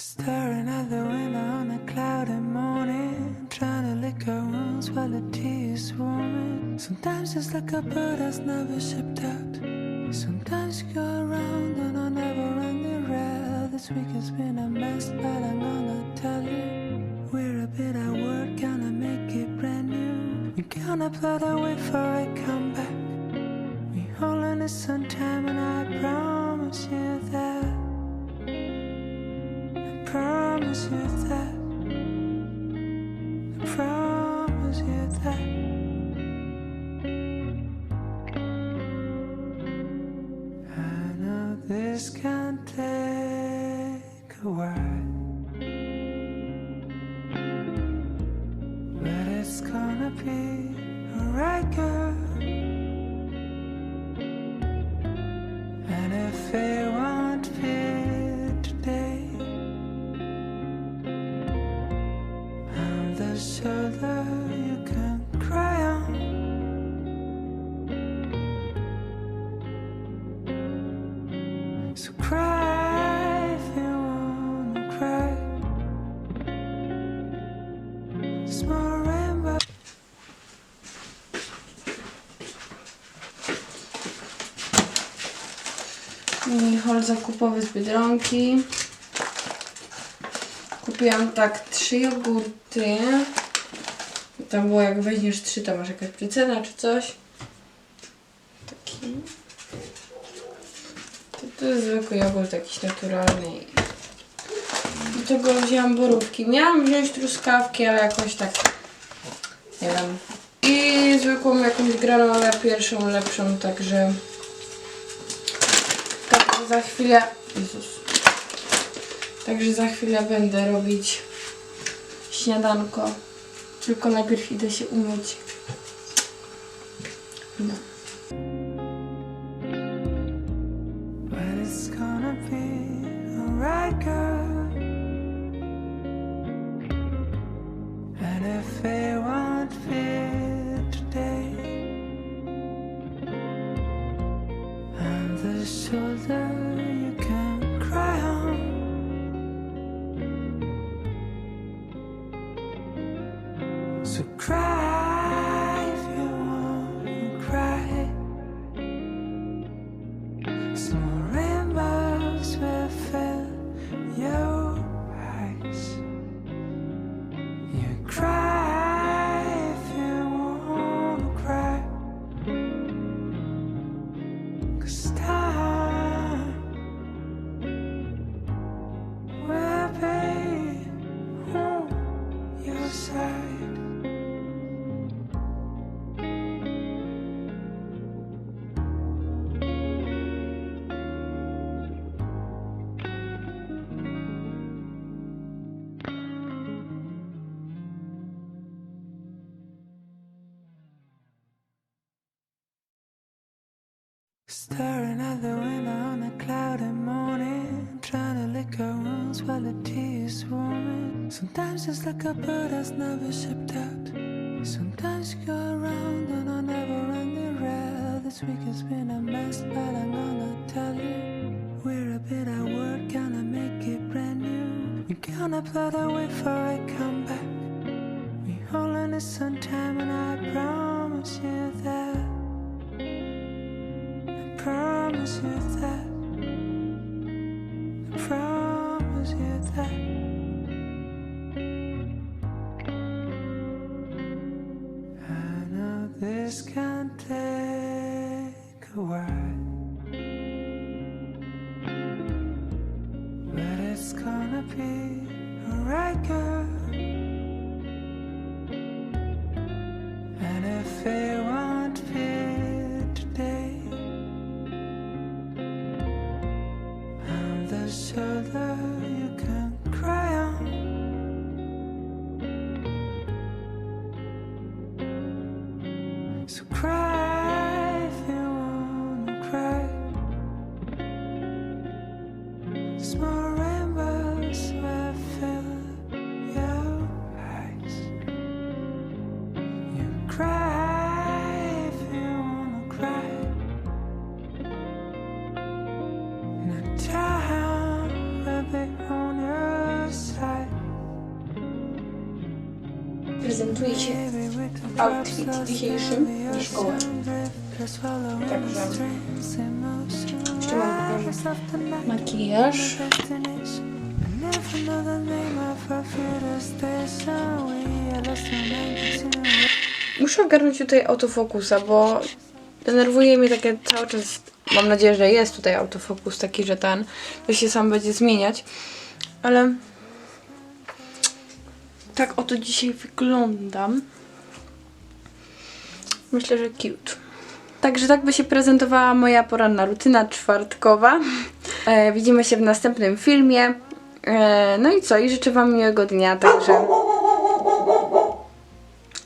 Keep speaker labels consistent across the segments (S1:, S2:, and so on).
S1: Staring at the window on a cloudy morning, trying to lick our wounds while the tea is warming. Sometimes it's like a bird that's never shipped out. Sometimes you go around and I never run the route. This week has been a mess, but I'm gonna tell you, we're a bit at work, gonna make it brand new. We're gonna put away for a comeback. We all in this some time, and I promise you that. Promise you that. I promise you that. I know this can take a while, but it's gonna be alright, girl. So cry if you wanna cry. Small rainbow.
S2: Mini haul zakupowy z Biedronki. Kupiłam tak trzy jogurty. Tam było jak weźmiesz trzy, to masz jakaś przecena czy coś. To, jest zwykły jogurt jakiś naturalny. Do tego wzięłam borówki. Miałam wziąć truskawki, ale jakoś tak nie wiem. I zwykłą jakąś granolę pierwszą, lepszą, także Także za chwilę. Jezus. Także za chwilę będę robić śniadanko. Tylko najpierw idę się umyć. No.
S1: The shoulder you can cry on. So cry if you wanna cry. Small rainbows will fill your eyes. You cry Staring at the window on a cloudy morning, trying to lick our wounds while the tea is warming. Sometimes it's like a bird that's never shipped out. Sometimes you go around on a never-ending route. This week has been a mess, but I'm gonna tell you, we're a bit at work, gonna make it brand new. We're gonna put away for a comeback. We all in this some time, and I promise you that. Promise you that. I promise you that. I know this can take a while, but it's gonna be alright, girl. Shoulder
S2: prezentuje się outfit dzisiejszy do szkoły. Także jeszcze mam makijaż. Muszę ogarnąć tutaj autofokusa, bo denerwuje mnie takie cały czas. Mam nadzieję, że jest tutaj autofokus taki, że ten to się sam będzie zmieniać. Ale tak oto dzisiaj wyglądam. Myślę, że cute. Także tak by się prezentowała moja poranna rutyna czwartkowa. E, widzimy się w następnym filmie. E, no i co? I życzę Wam miłego dnia, także...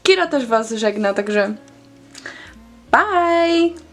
S2: Kira też Was żegna, także... Bye!